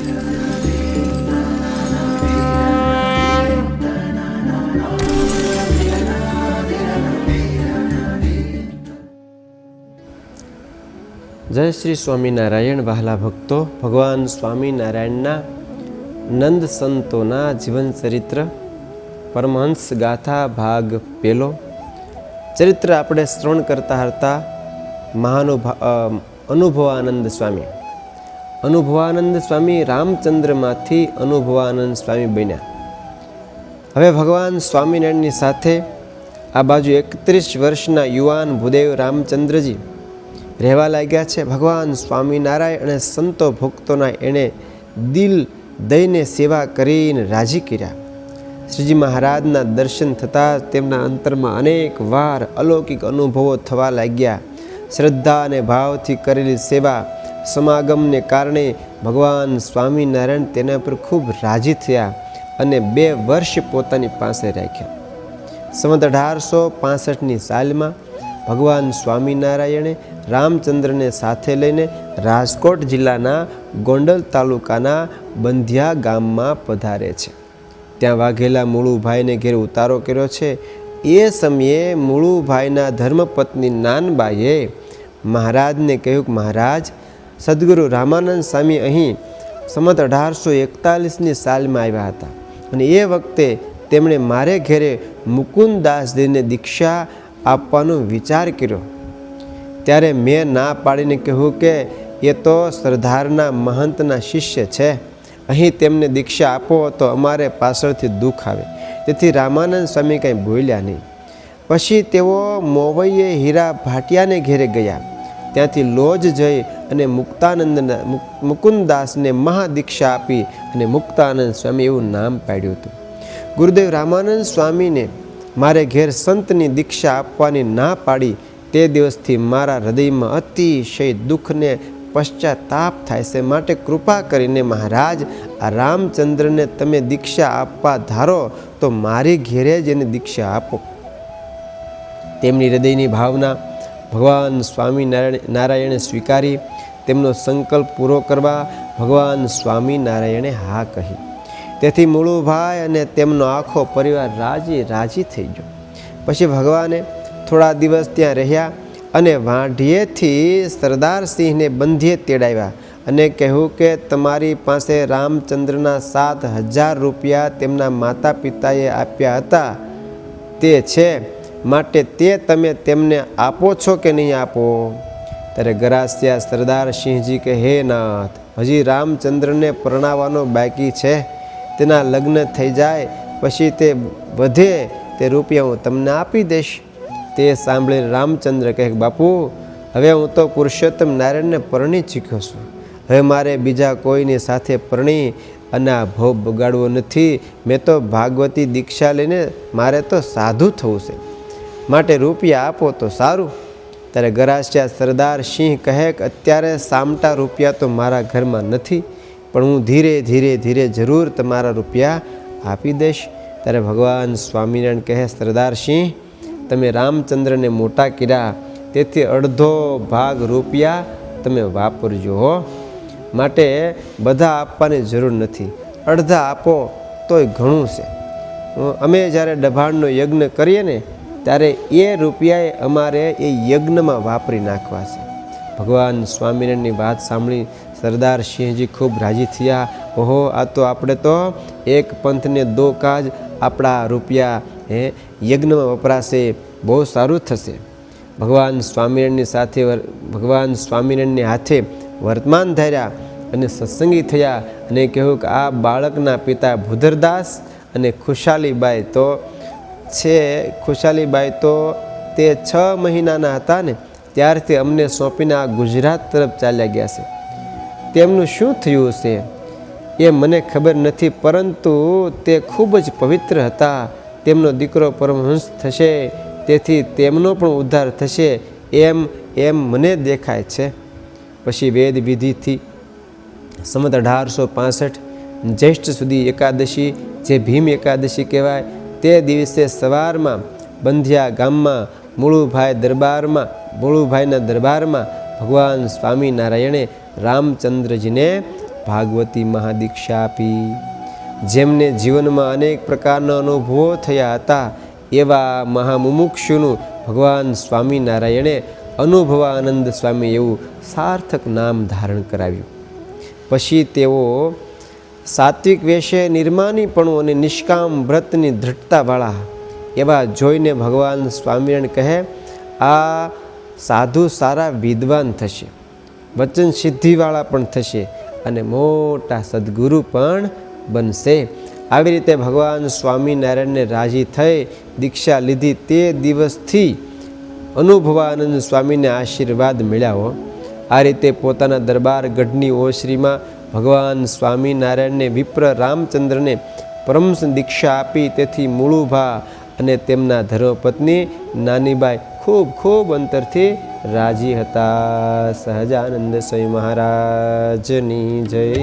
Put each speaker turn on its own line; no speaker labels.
જય શ્રી સ્વામિનારાયણ વહાલા ભક્તો, ભગવાન સ્વામિનારાયણના નંદ સંતોના જીવન ચરિત્ર, પરમહંસ ગાથા ભાગ પેલો. ચરિત્ર આપણે શ્રવણ કરતા હતા મહાનુભા અનુભવાનંદ સ્વામી. અનુભવાનંદ સ્વામી રામચંદ્રમાંથી અનુભવાનંદ સ્વામી બન્યા. હવે ભગવાન સ્વામિનારાયણની સાથે આ બાજુ એકત્રીસ વર્ષના યુવાન ભૂદેવ રામચંદ્રજી રહેવા લાગ્યા છે. ભગવાન સ્વામિનારાયણ અને સંતો ભક્તોના એણે દિલ દઈને સેવા કરીને રાજી કર્યા. શ્રીજી મહારાજના દર્શન થતાં તેમના અંતરમાં અનેક વાર અલૌકિક અનુભવો થવા લાગ્યા. શ્રદ્ધા અને ભાવથી કરેલી સેવા સમાગમને કારણે ભગવાન સ્વામિનારાયણ તેના પર ખૂબ રાજી થયા અને બે વર્ષ પોતાની પાસે રાખ્યા. સંવત અઢારસો પાસઠની સાલમાં ભગવાન સ્વામિનારાયણે રામચંદ્રને સાથે લઈને રાજકોટ જિલ્લાના ગોંડલ તાલુકાના બંધિયા ગામમાં પધારે છે. ત્યાં વાઘેલા મુળુભાઈને ઘેર ઉતારો કર્યો છે. એ સમયે મુળુભાઈના ધર્મપત્ની નાનબાઈએ મહારાજને કહ્યું કે મહારાજ સદગુરુ રામાનંદ સ્વામી અહીં સંમત અઢારસો એકતાલીસની સાલમાં આવ્યા હતા. અને એ વખતે તેમણે મારે ઘેરે મુકુંદાસજીને દીક્ષા આપવાનો વિચાર કર્યો. ત્યારે મેં ના પાડીને કહ્યું કે, એ તો સરદારના મહંતના શિષ્ય છે. અહીં તેમને દીક્ષા આપો તો અમારે પાછળથી દુઃખ આવે. તેથી રામાનંદ સ્વામી કંઈ ભૂલ્યા નહીં. પછી તેઓ મોવઈએ હીરા ભાટિયાને ઘેરે ગયા. ત્યાંથી લોજ જઈ અને મુક્તાનંદના મુક- મુકુંદાસને મહાદીક્ષા આપી અને મુક્તાનંદ સ્વામી એવું નામ પાડ્યું હતું. ગુરુદેવ રામાનંદ સ્વામીને મારે ઘેર સંતની દીક્ષા આપવાની ના પાડી તે દિવસથી મારા હૃદયમાં અતિશય દુઃખને પશ્ચાતાપ થાય છે. માટે કૃપા કરીને મહારાજ, આ રામચંદ્રને તમે દીક્ષા આપવા ધારો તો મારી ઘેરે જ એને દીક્ષા આપો. તેમની હૃદયની ભાવના ભગવાન સ્વામિનારાયણ નારાયણે સ્વીકારી, તેમનો સંકલ્પ પૂરો કરવા ભગવાન સ્વામિનારાયણે હા કહી. તેથી મુળુભાઈ અને તેમનો આખો પરિવાર રાજી રાજી થઈ ગયો. પછી ભગવાને થોડા દિવસ ત્યાં રહ્યા અને વાઢીએથી સરદારસિંહને બંધીએ તેડાવ્યા અને કહ્યું કે તમારી પાસે રામચંદ્રના સાત હજાર રૂપિયા તેમના માતા પિતાએ આપ્યા હતા. તે છે માટે તે તમે તેમને આપો છો કે નહીં આપો? ત્યારે ગરાસિયા સરદાર સિંહજી કે હે નાથ, હજી રામચંદ્રને પરણાવવાનો બાકી છે. તેના લગ્ન થઈ જાય, પછી તે વધે, તે રૂપિયા હું તમને આપી દઈશ. તે સાંભળી રામચંદ્ર કહે, બાપુ, હવે હું તો પુરુષોત્તમ નારાયણને પરણી ચૂક્યો છું. હવે મારે બીજા કોઈની સાથે પરણી અને આ ભોગ બગાડવો નથી. મેં તો ભાગવતી દીક્ષા લઈને મારે તો સાધુ થવું છે. માટે રૂપિયા આપો તો સારું. ત્યારે ગરાસિયા સરદાર સિંહ કહે કે, અત્યારે સામટા રૂપિયા તો મારા ઘરમાં નથી, પણ હું ધીરે ધીરે ધીરે જરૂર તમારા રૂપિયા આપી દઈશ. ત્યારે ભગવાન સ્વામિનારાયણ કહે, સરદાર સિંહ, તમે રામચંદ્રને મોટા કર્યા, તેથી અડધો ભાગ રૂપિયા તમે વાપરજો હો. માટે બધા આપવાની જરૂર નથી, અડધા આપો તોય ઘણું છે. અમે જ્યારે ડભાણનો યજ્ઞ કરીએ ને ત્યારે એ રૂપિયાએ અમારે એ યજ્ઞમાં વાપરી નાખવા છે. ભગવાન સ્વામિનારાયણની વાત સાંભળી સરદાર સિંહજી ખૂબ રાજી થયા. ઓહો, આ તો આપણે તો એક પંથને દો કાજ આપણા રૂપિયા, હે, યજ્ઞમાં વપરાશે. બહુ સારું થશે. ભગવાન સ્વામિનારાયણની સાથે ભગવાન સ્વામિનારાયણની હાથે વર્તમાન ધાર્યા અને સત્સંગી થયા અને કહ્યું કે આ બાળકના પિતા ભૂધરદાસ અને ખુશાલીબાઈ તો છે ખુશાલીબાઈ તો તે છ મહિનાના હતા ને ત્યારથી અમને સોંપીને આ ગુજરાત તરફ ચાલ્યા ગયા છે. તેમનું શું થયું છે? એ મને ખબર નથી, પરંતુ તે ખૂબ જ પવિત્ર હતા. તેમનો દીકરો પરમહંસ થશે, તેથી તેમનો પણ ઉદ્ધાર થશે, એમ એમ મને દેખાય છે. પછી વેદ વિધિથી સંમત અઢારસો પાસઠ, જ્યેષ્ઠ સુધી એકાદશી, જે ભીમ એકાદશી કહેવાય તે દિવસે સવારમાં બંધિયા ગામમાં, મૂળુભાઈ દરબારમાં, મૂળુભાઈના દરબારમાં ભગવાન સ્વામિનારાયણે રામચંદ્રજીને ભાગવતી મહાદીક્ષા આપી. જેમને જીવનમાં અનેક પ્રકારના અનુભવો થયા હતા, એવા મહામુમુક્ષુનું ભગવાન સ્વામિનારાયણે અનુભવાનંદ સ્વામી એવું સાર્થક નામ ધારણ કરાવ્યું. પછી તેઓ સાત્વિક વેશે નિર્માનીપણું અને નિષ્કામ વ્રતની દૃઢતાવાળા એવા જોઈને ભગવાન સ્વામિનારાયણ કહે, આ સાધુ સારા વિદ્વાન થશે. વચન સિદ્ધિવાળા પણ થશે અને મોટા સદગુરુ પણ બનશે. આવી રીતે ભગવાન સ્વામિનારાયણને રાજી થઈ દીક્ષા લીધી. તે દિવસથી અનુભવાનંદ સ્વામીને આશીર્વાદ મળ્યા હો. આ રીતે પોતાના દરબાર ગઢની ઓશ્રીમાં ભગવાન સ્વામિનારાયણને વિપ્ર રામચંદ્રને પરમ દીક્ષા આપી તેથી મૂળુભા અને તેમના ધર્મપત્ની નાનીબાઈ ખૂબ ખૂબ અંતરથી રાજી હતા. સહજાનંદ સ્વામી મહારાજની જય.